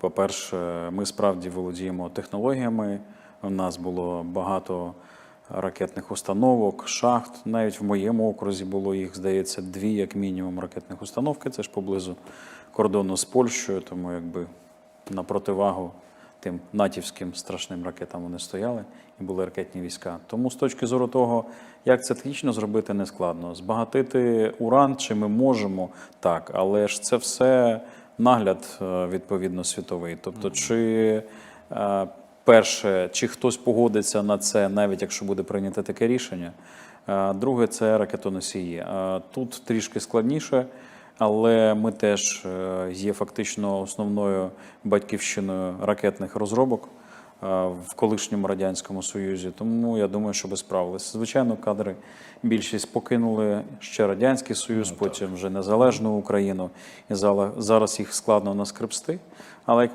По-перше, ми справді володіємо технологіями. У нас було багато ракетних установок, шахт. Навіть в моєму окрузі було їх, здається, дві, як мінімум, ракетних установки. Це ж поблизу кордону з Польщею, тому якби на противагу тим натівським страшним ракетам вони стояли і були ракетні війська. Тому з точки зору того, як це технічно зробити, не складно. Збагатити уран, чи ми можемо так, але ж це все нагляд е, відповідно світовий. Тобто, чи е, перше, чи хтось погодиться на це, навіть якщо буде прийнято таке рішення. Е, Друге, це ракетоносії. Тут трішки складніше, але ми теж є фактично основною батьківщиною ракетних розробок в колишньому радянському союзі. Тому я думаю, що би справилися. Звичайно, кадри більшість покинули ще радянський союз, потім вже незалежну Україну, і зараз їх складно наскребсти. Але як